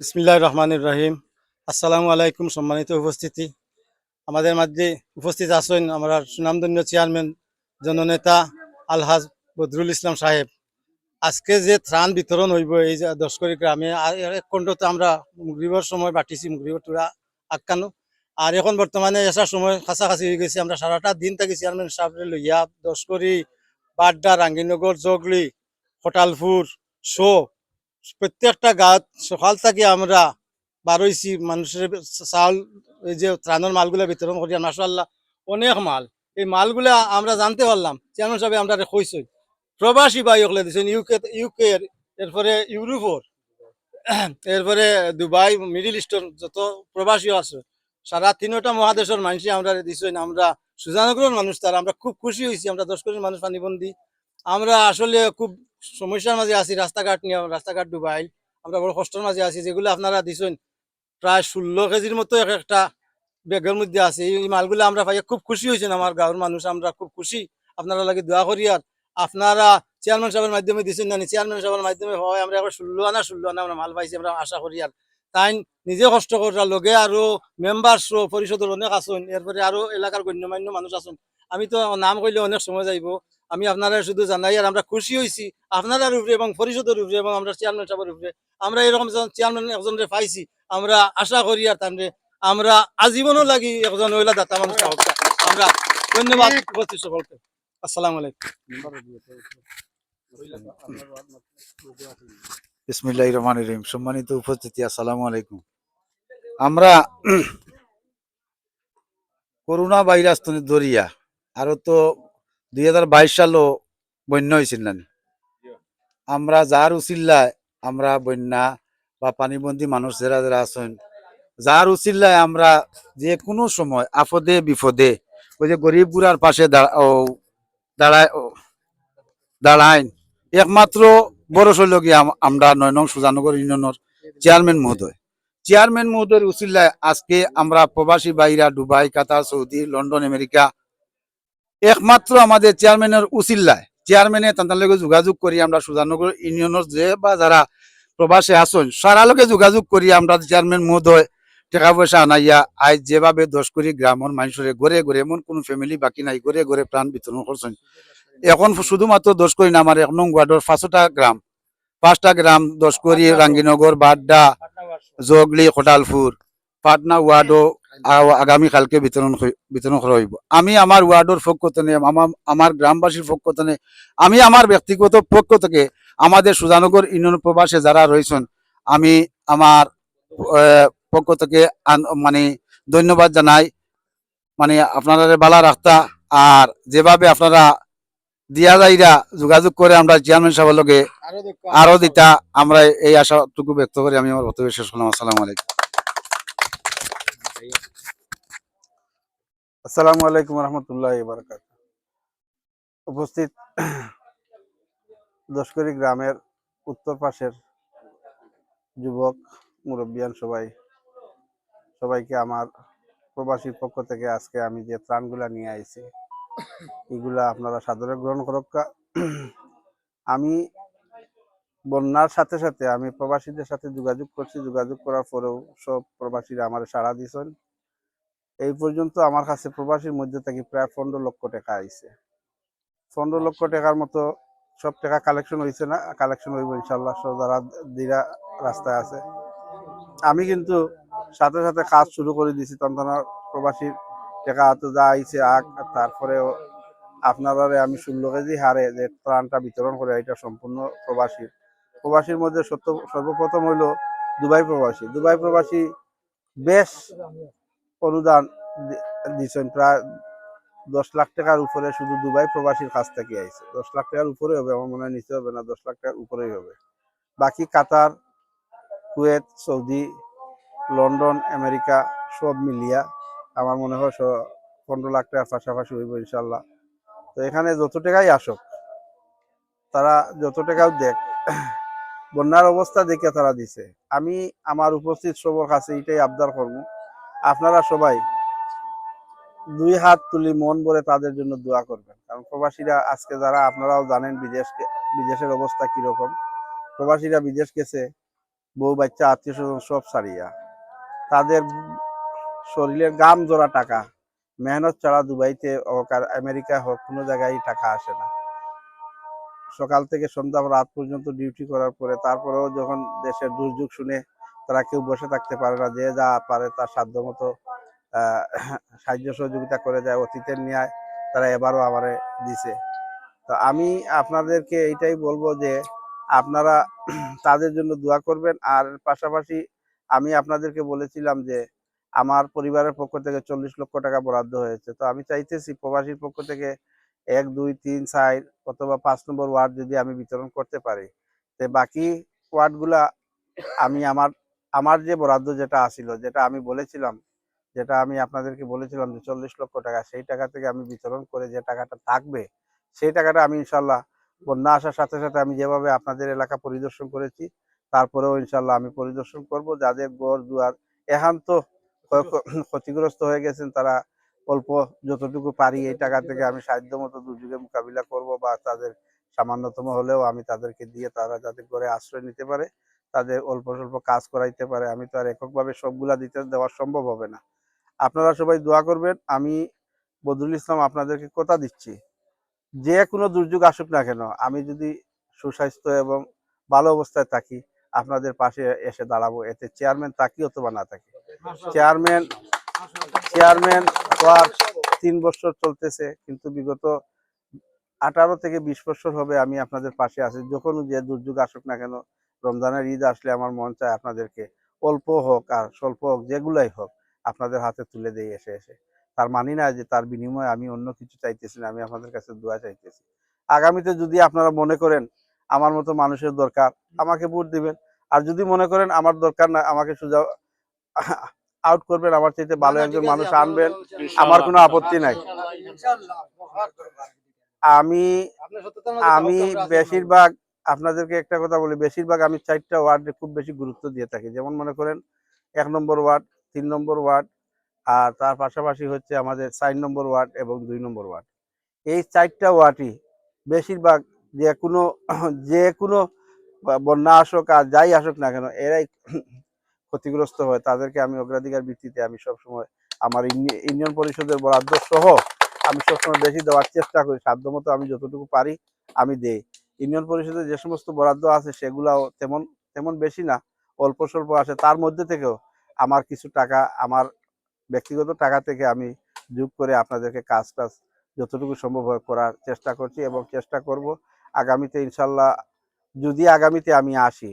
বিসমিল্লাহ রহমান রহিম। আসসালামু আলাইকুম সম্মানিত উপস্থিতি। আমাদের মাঝে উপস্থিত আছেন আমরা সুনামধন্য চেয়ারম্যান জননেতা আলহাজ বদরুল ইসলাম সাহেব। আজকে যে ত্রাণ বিতরণ হইব এই যে দশকরি গ্রামে এক কণ্ঠতে আমরা মুগরিবর সময় বাটিছি, মুগরিবর তুরা আটকানো আর এখন বর্তমানে আসার সময় কাছাকাছি হয়ে গেছি, আমরা সারাটা দিন থাকি চেয়ারম্যান সাহেব লইয়া। দশকরি, বাড্ডা, রাঙ্গিনগর, জগলি, হটালপুর, শো প্রত্যেকটা গাঁত সকাল থেকে আমরা বারোইছি মানুষের চাউল এই যে ত্রাণের মালগুলা বিতরণ করি মাসাল্লাহ অনেক মাল। এই মালগুলা আমরা জানতে পারলাম চেয়ারম্যান সাহেব আমরা কইসই প্রবাসী ওগুলো দিচ্ছেন ইউকে ইউকে এরপরে ইউরোপর, এরপরে দুবাই, মিডিল ইস্টের যত প্রবাসী আছে, সারা তিনটা মহাদেশের মানুষই আমরা দিচ্ছেন আমরা সুজানগরের মানুষ, তারা আমরা খুব খুশি হয়েছি, আমরা দশ কোটি মানুষ পানিবন্দি আমরা আসলে খুব সমস্যার মাঝে আছি, রাস্তাঘাট নিয়ে, রাস্তাঘাট ডুবাইল। আমরা বড় কষ্টের মাঝে আছি, যেগুলো আপনারা দিছেন, প্রায় ষোলো কেজির মতো এক একটা ব্যাগের মধ্যে আছে। এই মালগুলো আমরা পাই, খুব খুশি হয়েছেন আমার গাঁৱৰ মানুষ, আমরা খুব খুশি। আপনারা লাগে দোয়া করি আর আপনারা চেয়ারম্যান সাহেবের মাধ্যমে দিচ্ছেন না চেয়ারম্যান সাহেবের মাধ্যমে হয়, আমরা একবার ষোলো আনা ষোলো আনা আমরা মাল পাইছি, আমরা আশা করি আর। তাই নিজে কষ্ট করার লগে আরও মেম্বার্স পরিষদের অনেক আসুন এরপরে আরও এলাকার গণ্যমান্য মানুষ আছেন। আমি তো নাম কইলে অনেক সময় যাইব। আমি আপনারা শুধু জানাই আর আমরা খুশি হয়েছি আপনার উপরে এবং পরিষদের উপরে এবং আমরা চেয়ারম্যান সাহেবের উপরে আমরা এরকম চেয়ারম্যান একজনের পাইছি। আমরা আশা করি আর তাহলে আমরা আজীবনও লাগি একজন মহিলা দাতা মানুষ আমরা ধন্যবাদ উপস্থিত সকলকে। আসসালামু আলাইকুম। বিসমিল্লাহ রহমান রহিম। সম্মানিত উপস্থিতি আসসালামু আলাইকুম। আমরা করোনা ভাইরাস তো দরিয়া আরও তো দুই হাজার বাইশ সালও বন্যা হয়েছিল আমরা যার উচিল্লায় আমরা বন্যা বা পানিবন্দী মানুষ যারা যারা আছেন, যার উচিল্লায় আমরা যে কোনো সময় আপদে বিপদে ওই যে গরিব গুড়ার পাশে দাঁড়ায় দাঁড়ায় একমাত্র বড় শৈলকে আমরা নয় নং সুজানগর ইউনিয়নের চেয়ারম্যান মহোদয়। চেয়ারম্যান মহোদয়ের উচিল্লায় আজকে আমরা প্রবাসী বাইরা Dubai, Qatar, Saudi, London, America একমাত্র আমাদের চেয়ারম্যানের উচিল্লায়। চেয়ারম্যানে তাদের লগে যোগাযোগ করি আমরা সুজানগর ইউনিয়নের যে বা যারা প্রবাসে আসন সারা লগে যোগাযোগ করি আমরা চেয়ারম্যান মহোদয় টাকা পয়সা আনাইয়া আজ যেভাবে দশ করি গ্রামের মানুষের ঘরে ঘরে এমন কোন ফ্যামিলি বাকি নাই ঘরে ঘরে প্রাণ বিতরণ করছেন। এখন শুধুমাত্র দশ করি না আমার এক নং ওয়ার্ডের পাঁচটা গ্রাম পাঁচটা গ্রাম দশ করি রাঙ্গিনগর বাড্ডা জগলি খোটালপুর পাটনা ওয়ার্ডও আ- আগামী কালকে বিতরণ বিতরণ করা হইব। আমি আমার ওয়ার্ডের পক্ষ থেকে আমার গ্রামবাসীর পক্ষ থেকে আমি আমার ব্যক্তিগত পক্ষ থেকে আমাদের সুজানগর ইউনিয়ন প্রবাসে যারা রয়েছেন আমি আমার পক্ষ থেকে মানে ধন্যবাদ জানাই। মানে আপনারা বালা রাখতা আর যেভাবে আপনারা দিয়া যাইরা যোগাযোগ করে আমরা চেয়ারম্যান সাহেবের লগে আরও দিতা আমরা এই আশাটুকু ব্যক্ত করে। আমি আমার বক্তব্য শেষ করলাম। আসসালামু আলাইকুম। আসসালামু আলাইকুম রহমতুল্লাহ বারকাত। উপস্থিত দশকরি গ্রামের উত্তর পাশের যুবক, মুরব্বিয়ান সবাই, সবাইকে আমার প্রবাসীর পক্ষ থেকে আজকে আমি যে ত্রাণগুলা নিয়ে আইছি, এগুলা আপনারা সাদরে গ্রহণ করক। আমি বন্যার সাথে সাথে আমি প্রবাসীদের সাথে যোগাযোগ করছি যোগাযোগ করার পরেও সব প্রবাসীরা আমার সাড়া দিছেন এই পর্যন্ত আমার কাছে প্রবাসীর মধ্যে থেকে প্রায় পনেরো লক্ষ টাকা আইছে। পনেরো লক্ষ টাকার মতো সব টাকা কালেকশন হয়েছে না কালেকশন হইব ইনশাল্লাহ যারা দিরা রাস্তায় আছে। আমি কিন্তু সাথে সাথে কাজ শুরু করে দিয়েছি তখন প্রবাসীর টাকা তো যা আইছে আগ তারপরেও আপনারা আমি ষোলো কেজি হারে যে ত্রাণটা বিতরণ করে এটা সম্পূর্ণ প্রবাসীর প্রবাসীর মধ্যে সত্য, সর্বপ্রথম হইল দুবাই প্রবাসী। দুবাই প্রবাসী বেশ অনুদান দি- দিছেন। প্রায় দশ লাখ টাকার উপরে শুধু দুবাই প্রবাসীর কাছ থেকে আইছে। দশ লাখ টাকার উপরে হবে, আমার মনে হয় নিতে হবে না, দশ লাখ টাকার উপরেই হবে। বাকি Qatar, Kuwait, Saudi, London, America সব মিলিয়া আমার মনে হয় পনেরো লাখ টাকার পাশাপাশি হইব ইনশাল্লাহ। তো এখানে যত টাকাই আসুক, তারা যত টাকাও দেখ বন্যার অবস্থা দেখে তারা দিছে। আমি আমার উপস্থিত সবার কাছে এটাই আবদার করব। আপনারা সবাই দুই হাত তুলি মন ভরে তাদের জন্য দোয়া করবেন। কারণ প্রবাসীরা আজকে যারা, আপনারাও জানেন বিদেশ বিদেশের অবস্থা কীরকম। প্রবাসীরা বিদেশ গেছে, বউ, বাচ্চা, আত্মীয় স্বজন সব ছাড়িয়া। তাদের শরীরের গাম জোড়া টাকা, মেহনত ছাড়া দুবাইতে হোক আর আমেরিকা হোক, কোনো জায়গায় টাকা আসে না। সকাল থেকে সন্ধ্যা রাত পর্যন্ত ডিউটি করার পরে তারপরেও যখন দেশের দুর্যোগ শুনে তারা কেউ বসে থাকতে পারে না, যে যা পারে তার সাধ্য মতো সাহায্য সহযোগিতা করে যায়, অতীতের ন্যায় তারা এবারও আমারে দিছে। তো আমি আপনাদেরকে এইটাই বলব যে আপনারা তাদের জন্য দোয়া করবেন। আর পাশাপাশি আমি আপনাদেরকে বলেছিলাম যে আমার পরিবারের পক্ষ থেকে চল্লিশ লক্ষ টাকা বরাদ্দ হয়েছে। তো আমি চাইতেছি প্রবাসীর পক্ষ থেকে এক, দুই, তিন, চার অথবা পাঁচ নম্বর ওয়ার্ড যদি আমি বিতরণ করতে পারি, তো বাকি ওয়ার্ডগুলা আমি আমার আমার যে বরাদ্দ যেটা আসিল, যেটা আমি বলেছিলাম, যেটা আমি আপনাদেরকে বলেছিলাম যে চল্লিশ লক্ষ টাকা, সেই টাকা থেকে আমি বিতরণ করে যে টাকাটা থাকবে, সেই টাকাটা আমি ইনশাল্লাহ বন্যা আসার সাথে সাথে আমি যেভাবে আপনাদের এলাকা পরিদর্শন করেছি, তারপরেও ইনশাল্লাহ আমি পরিদর্শন করব। যাদের ঘর দুয়ার একান্ত ক্ষ- ক্ষ- ক্ষতিগ্রস্ত হয়ে গেছেন, তারা অল্প যতটুকু পারি এই টাকা থেকে আমি সাধ্য মতো দুর্যোগের মোকাবিলা করব বা তাদের সামান্যতম হলেও আমি তাদেরকে দিয়ে তারা যাতে করে আশ্রয় নিতে পারে তাদের অল্প স্বল্প কাজ করাইতে পারে আমি তো আর এককভাবে সবগুলা দিতে দেওয়া সম্ভব হবে না। আপনারা সবাই দোয়া করবেন আমি বদরুল ইসলাম আপনাদেরকে কথা দিচ্ছি। যে কোনো দুর্যোগ আসুক না কেন আমি যদি সুস্বাস্থ্য এবং ভালো অবস্থায় থাকি আপনাদের পাশে এসে দাঁড়াবো এতে চেয়ারম্যান থাকি অথবা না থাকি। চেয়ারম্যান চেয়ারম্যান আর তিন বছর চলতেছে, কিন্তু বিগত আঠারো থেকে বিশ বছর হবে আমি আপনাদের পাশে আছি। যখন যে দুর্যোগ আসুক না কেন, রমজানের ঈদ আসলে আমার মন চায় আপনাদেরকে অল্প হোক আর স্বল্প হোক, যেগুলাই হোক, আপনাদের হাতে তুলে দেই এসে এসে। তার মানি না যে তার বিনিময়ে আমি অন্য কিছু চাইতেছি না, আমি আপনাদের কাছে দোয়া চাইতেছি। আগামীতে যদি আপনারা মনে করেন আমার মতো মানুষের দরকার, আমাকে ভোট দিবেন। আর যদি মনে করেন আমার দরকার না, আমাকে সুযোগ আউট করবেন আমার চাইতে ভালো একজন মানুষ আনবেন আমার কোনো আপত্তি নাই। আমি আমি বেশিরভাগ আপনাদেরকে একটা কথা বলি বেশিরভাগ আমি চারটা ওয়ার্ডে খুব বেশি গুরুত্ব দিয়ে থাকি। যেমন মনে করেন এক নম্বর ওয়ার্ড তিন নম্বর ওয়ার্ড আর তার পাশাপাশি হচ্ছে আমাদের চার নম্বর ওয়ার্ড এবং দুই নম্বর ওয়ার্ড। এই চারটা ওয়ার্ডই বেশিরভাগ যে কোনো যে কোনো বন্যা আসুক আর যাই আসুক না কেন এরাই ক্ষতিগ্রস্ত হয়, তাদেরকে আমি অগ্রাধিকার ভিত্তিতে আমি সবসময় আমার ইউনি- ইউনিয়ন পরিষদের বরাদ্দ সহ আমি সবসময় বেশি দেওয়ার চেষ্টা করি, সাধ্যমতো আমি যতটুকু পারি আমি দেই। ইউনিয়ন পরিষদে যে সমস্ত বরাদ্দ আছে সেগুলাও তেমন তেমন বেশি না, অল্প স্বল্প আসে তার মধ্যে থেকেও আমার কিছু টাকা, আমার ব্যক্তিগত টাকা থেকে আমি যোগ করে আপনাদেরকে কাজ টাজ যতটুকু সম্ভব হয় করার চেষ্টা করছি এবং চেষ্টা করব। আগামীতে ইনশাল্লাহ, যদি আগামীতে আমি আসি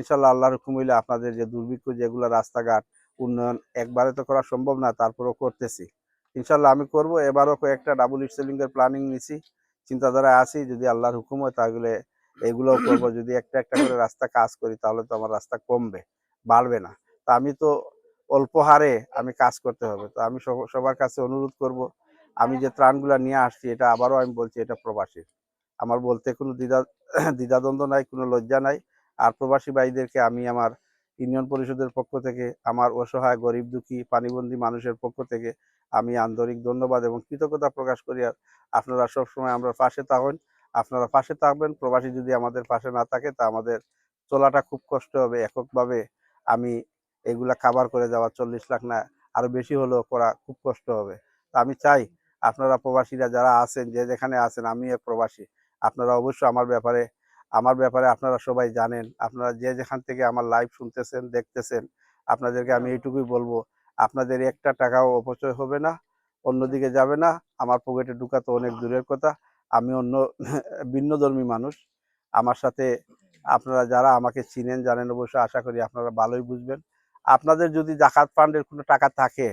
ইনশাল্লাহ আল্লাহর হুকুম হইলে আপনাদের যে দুর্ভিক্ষ, যেগুলো রাস্তাঘাট, উন্নয়ন, একবারে তো করা সম্ভব না, তারপরেও করতেছি। ইনশাল্লাহ আমি করব, এবারও কয়েকটা ডাবল এর প্ল্যানিং নিছি। চিন্তাধারায় আছি, যদি আল্লাহর হুকুম হয় তাহলে এগুলোও করব। যদি একটা একটা করে রাস্তা কাজ করি, তাহলে তো আমার রাস্তা কমবে, বাড়বে না। তা আমি তো অল্প হারে আমি কাজ করতে হবে। তো আমি সবার কাছে অনুরোধ করব, আমি যে ত্রাণগুলা নিয়ে আসছি, এটা আবারও আমি বলছি, এটা প্রবাসীর আমার বলতে কোনো দ্বিধা, দ্বিধাদ্বন্দ্ব নাই, কোনো লজ্জা নাই। আর প্রবাসী ভাইদেরকে আমি আমার ইউনিয়ন পরিষদের পক্ষ থেকে, আমার অসহায়, গরিব, দুঃখী, পানিবন্দী মানুষের পক্ষ থেকে আমি আন্তরিক ধন্যবাদ এবং কৃতজ্ঞতা প্রকাশ করি। আর আপনারা সবসময় আমরা পাশে থাকুন। আপনারা পাশে থাকবেন। প্রবাসী যদি আমাদের পাশে না থাকে, তা আমাদের চলাটা খুব কষ্ট হবে। এককভাবে আমি এগুলা কাভার করে যাওয়া চল্লিশ লাখ না, আরও বেশি হলেও করা খুব কষ্ট হবে। তা আমি চাই আপনারা প্রবাসীরা যারা আছেন, যে যেখানে আছেন আমি এক প্রবাসী। আপনারা অবশ্যই আমার ব্যাপারে আমার ব্যাপারে আপনারা সবাই জানেন। আপনারা যে যেখান থেকে আমার লাইভ শুনতেছেন দেখতেছেন আপনাদেরকে আমি এইটুকুই বলব আপনাদের একটা টাকাও অপচয় হবে না অন্যদিকে যাবে না আমার পকেটে ঢুকা তো অনেক দূরের কথা আমি অন্য ভিন্নধর্মী মানুষ আমার সাথে আপনারা যারা আমাকে চিনেন জানেন অবশ্যই আশা করি আপনারা ভালোই বুঝবেন। আপনাদের যদি জাকাত ফান্ডের কোনো টাকা থাকে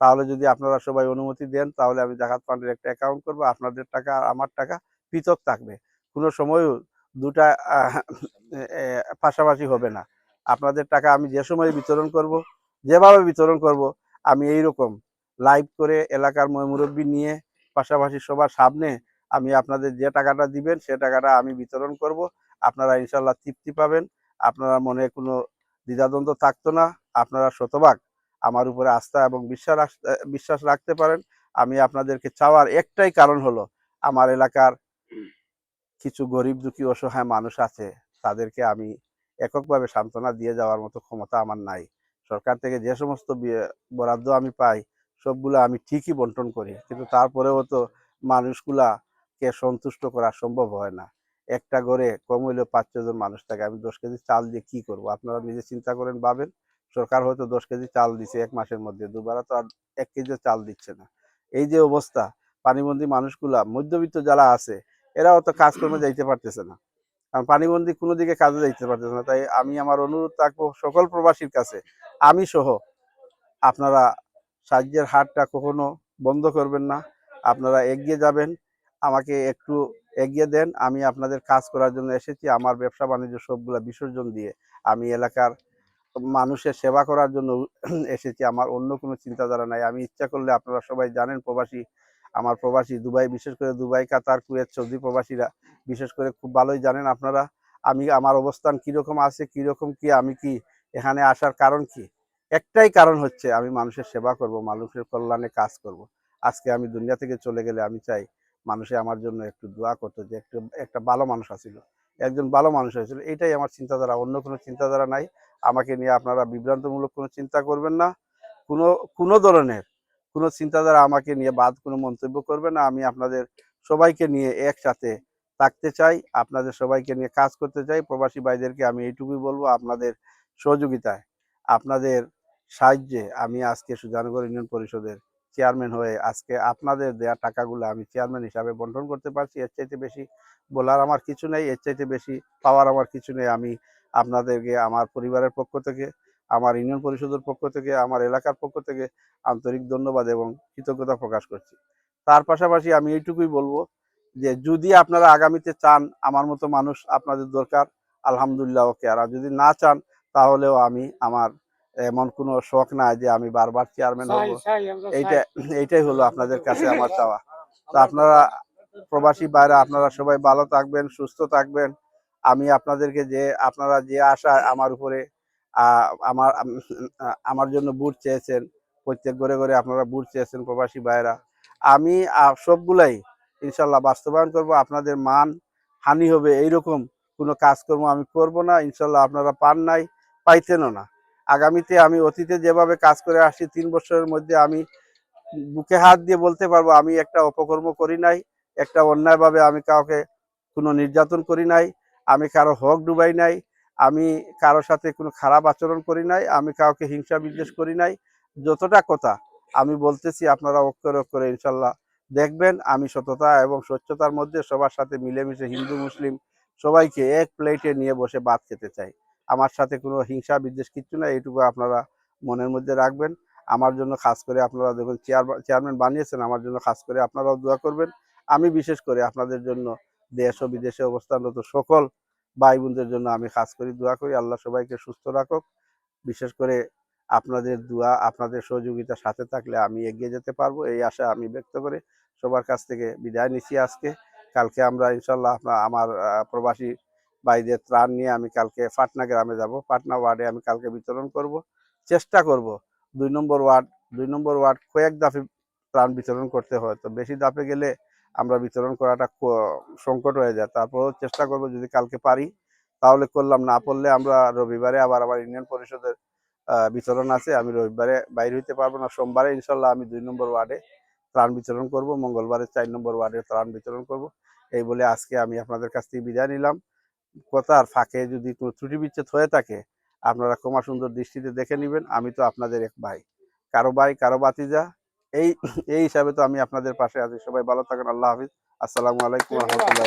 তাহলে যদি আপনারা সবাই অনুমতি দেন তাহলে আমি জাকাত ফান্ডের একটা অ্যাকাউন্ট করব আপনাদের টাকা আর আমার টাকা পৃথক থাকবে। কোনো সময়ও দুটা পাশাপাশি হবে না। আপনাদের টাকা আমি যে সময় বিতরণ করব, যেভাবে বিতরণ করব, আমি এই রকম লাইভ করে এলাকার মুরব্বী নিয়ে, পাশাপাশি সবার সামনে আমি আপনাদের যে টাকাটা দিবেন, সে টাকাটা আমি বিতরণ করব। আপনারা ইনশাল্লাহ তৃপ্তি পাবেন। আপনারা মনে কোনো দ্বিধাদ্বন্দ্ব থাকতো না। আপনারা শতভাগ আমার উপরে আস্থা এবং বিশ্বাস বিশ্বাস রাখতে পারেন। আমি আপনাদেরকে চাওয়ার একটাই কারণ হলো, আমার এলাকার কিছু গরিব দুঃখী অসহায় মানুষ আছে, তাদেরকে আমি এককভাবে সান্ত্বনা দিয়ে যাওয়ার মতো ক্ষমতা আমার নাই। সরকার থেকে যে সমস্ত বরাদ্দ আমি পাই, সবগুলো আমি ঠিকই বন্টন করি, কিন্তু তারপরেও তো মানুষগুলাকে সন্তুষ্ট করা সম্ভব হয় না। একটা ঘরে কম হইলেও পাঁচ ছজন মানুষ থাকে, আমি দশ কেজি চাল দিয়ে কি করব? আপনারা নিজে চিন্তা করেন, ভাবেন। সরকার হয়তো দশ কেজি চাল দিছে এক মাসের মধ্যে দুবারা তো আর এক কেজি চাল দিচ্ছে না। এই যে অবস্থা, পানিবন্দী মানুষগুলা, মধ্যবিত্ত যারা আছে এরাও তো কাজকর্মে যাইতে পারতেছে না। কারণ পানিবন্দী কোনো দিকে কাজে যাইতে পারতেছে না। তাই আমি আমার অনুরোধ থাকব সকল প্রবাসীর কাছে, আমি সহ আপনারা সাহায্যের হাতটা কখনো বন্ধ করবেন না। আপনারা এগিয়ে যাবেন, আমাকে একটু এগিয়ে দেন। আমি আপনাদের কাজ করার জন্য এসেছি, আমার ব্যবসা বাণিজ্য সবগুলা বিসর্জন দিয়ে আমি এলাকার মানুষের সেবা করার জন্য এসেছি। আমার অন্য কোনো চিন্তাধারা নাই। আমি ইচ্ছা করলে আপনারা সবাই জানেন প্রবাসী আমার প্রবাসী দুবাই, বিশেষ করে দুবাই, কাতার, কুয়েত, সৌদি প্রবাসীরা, বিশেষ করে খুব ভালোই জানেন আপনারা, আমি, আমার অবস্থান কীরকম আছে, কীরকম কি, আমি কি এখানে আসার কারণ কি? একটাই কারণ হচ্ছে আমি মানুষের সেবা করব, মানুষের কল্যাণে কাজ করব। আজকে আমি দুনিয়া থেকে চলে গেলে আমি চাই মানুষে আমার জন্য একটু দোয়া করতো যে একটু, একটা ভালো মানুষ আছিল, একজন ভালো মানুষ হয়েছিল। এটাই আমার চিন্তাধারা, অন্য কোনো চিন্তাধারা নাই। আমাকে নিয়ে আপনারা বিভ্রান্তমূলক কোনো চিন্তা করবেন না। কোনো কোনো ধরনের কোনো চিন্তাধারা আমাকে নিয়ে বাদ কোনো মন্তব্য করবে না, আমি আপনাদের সবাইকে নিয়ে একসাথে থাকতে চাই, আপনাদের সবাইকে নিয়ে কাজ করতে চাই। প্রবাসী ভাইদেরকে আমি এইটুকুই বলব, আপনাদের সহযোগিতায়, আপনাদের সাহায্যে আমি আজকে সুজানগর ইউনিয়ন পরিষদের চেয়ারম্যান হয়ে আজকে আপনাদের দেয়া টাকাগুলো আমি চেয়ারম্যান হিসাবে বন্টন করতে পারছি। এর চাইতে বেশি বলার আমার কিছু নেই, এর চাইতে বেশি পাওয়ার আমার কিছু নেই। আমি আপনাদেরকে, আমার পরিবারের পক্ষ থেকে আমার ইউনিয়ন পরিষদের পক্ষ থেকে আমার এলাকার পক্ষ থেকে আন্তরিক ধন্যবাদ এবং কৃতজ্ঞতা প্রকাশ করছি। তার পাশাপাশি আমি এইটুকুই বলব যে যদি আপনারা আগামীতে চান আমার মতো মানুষ আপনাদের দরকার আলহামদুলিল্লাহ ওকে। আর যদি না চান তাহলেও আমি আমার এমন কোনো শখ নাই যে আমি বারবার চেয়ারম্যান হব। এইটা এইটাই হলো আপনাদের কাছে আমার চাওয়া। তো আপনারা প্রবাসী বাইরে আপনারা সবাই ভালো থাকবেন সুস্থ থাকবেন। আমি আপনাদেরকে যে আপনারা যে আশা আমার উপরে আমার আমার জন্য বুট চেয়েছেন। প্রত্যেক ঘরে ঘরে আপনারা বুট চেয়েছেন, প্রবাসী ভাইরা আমি সবগুলাই ইনশাল্লাহ বাস্তবায়ন করব, আপনাদের মান হানি হবে এইরকম কোনো কাজকর্ম আমি করব না, ইনশাল্লাহ আপনারা পান নাই, পাইতেনও না। আগামীতে আমি অতীতে যেভাবে কাজ করে আসছি, তিন বছরের মধ্যে আমি বুকে হাত দিয়ে বলতে পারব, আমি একটা অপকর্ম করি নাই, একটা অন্যায়ভাবে আমি কাউকে কোনো নির্যাতন করি নাই, আমি কারও হক ডুবাই নাই আমি কারোর সাথে কোনো খারাপ আচরণ করি নাই, আমি কাউকে হিংসা বিদ্বেষ করি নাই। যতটা কথা আমি বলতেছি আপনারা অক্ষরে অক্ষরে ইনশাল্লাহ দেখবেন, আমি সততা এবং স্বচ্ছতার মধ্যে সবার সাথে মিলেমিশে হিন্দু, মুসলিম সবাইকে এক প্লেটে নিয়ে বসে ভাত খেতে চাই। আমার সাথে কোনো হিংসা, বিদ্বেষ কিচ্ছু নাই, এইটুকু আপনারা মনের মধ্যে রাখবেন। আমার জন্য খাস করে আপনারা দেখুন চেয়ার চেয়ারম্যান বানিয়েছেন, আমার জন্য খাস করে আপনারাও দোয়া করবেন। আমি বিশেষ করে আপনাদের জন্য দেশ ও বিদেশে অবস্থানরত সকল ভাই বোনদের জন্য আমি খাস করে, দোয়া করি। আল্লাহ সবাইকে সুস্থ রাখুক। বিশেষ করে আপনাদের দোয়া, আপনাদের সহযোগিতা সাথে থাকলে আমি এগিয়ে যেতে পারব। এই আশা আমি ব্যক্ত করে সবার কাছ থেকে বিদায় নিচ্ছি আজকে। কালকে আমরা ইনশাল্লাহ আপনার আমার প্রবাসী ভাইদের ত্রাণ নিয়ে আমি কালকে পাটনা গ্রামে যাব। পাটনা ওয়ার্ডে আমি কালকে বিতরণ করব। চেষ্টা করব দুই নম্বর ওয়ার্ড, দুই নম্বর ওয়ার্ড কয়েক দাফে ত্রাণ বিতরণ করতে হয়। তো বেশি দাপে গেলে আমরা বিতরণ করাটা সংকট হয়ে যায়। তারপরেও চেষ্টা করব যদি কালকে পারি, তাহলে করলাম। না পারলে আমরা রবিবারে আবার আমার ইউনিয়ন পরিষদের বিতরণ আছে। আমি রবিবারে বাইরে হইতে পারব না। সোমবারে ইনশাল্লাহ আমি দুই নম্বর ওয়ার্ডে ত্রাণ বিতরণ করব। মঙ্গলবারে চার নম্বর ওয়ার্ডে ত্রাণ বিতরণ করব। এই বলে আজকে আমি আপনাদের কাছ থেকে বিদায় নিলাম। কথার ফাঁকে যদি কোনো ত্রুটি বিচ্ছেদ হয়ে থাকে, আপনারা ক্ষমা সুন্দর দৃষ্টিতে দেখে নেবেন। আমি তো আপনাদের এক ভাই। কারও ভাই, কারও বাতিজা এই এই হিসাবে তো আমি আপনাদের পাশে আছি। সবাই ভালো থাকেন আল্লাহ হাফিজ। আসসালামু আলাইকুম রহমতুল্লাহ